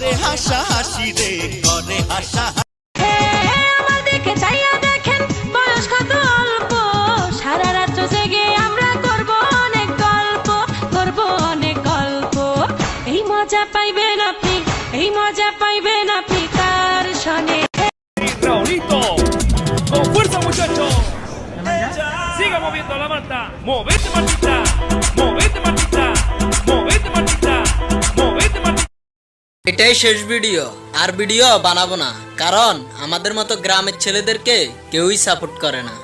করে হাসা হাসি রে করে হাসা দিকে চাইয়া দেখেন বয়স কত অল্প সারা রাত্র জেগে আমরা করব অনেক গল্প করব অনেক গল্প এই মজা পাইবেন আপনি এই মজা পাইবেন আপনি তার সনে Con fuerza, muchachos. Siga moviendo la manta. Movete, এটাই শেষ ভিডিও। আর ভিডিও বানাবো না, কারণ আমাদের মতো গ্রামের ছেলেদেরকে কেউই সাপোর্ট করে না।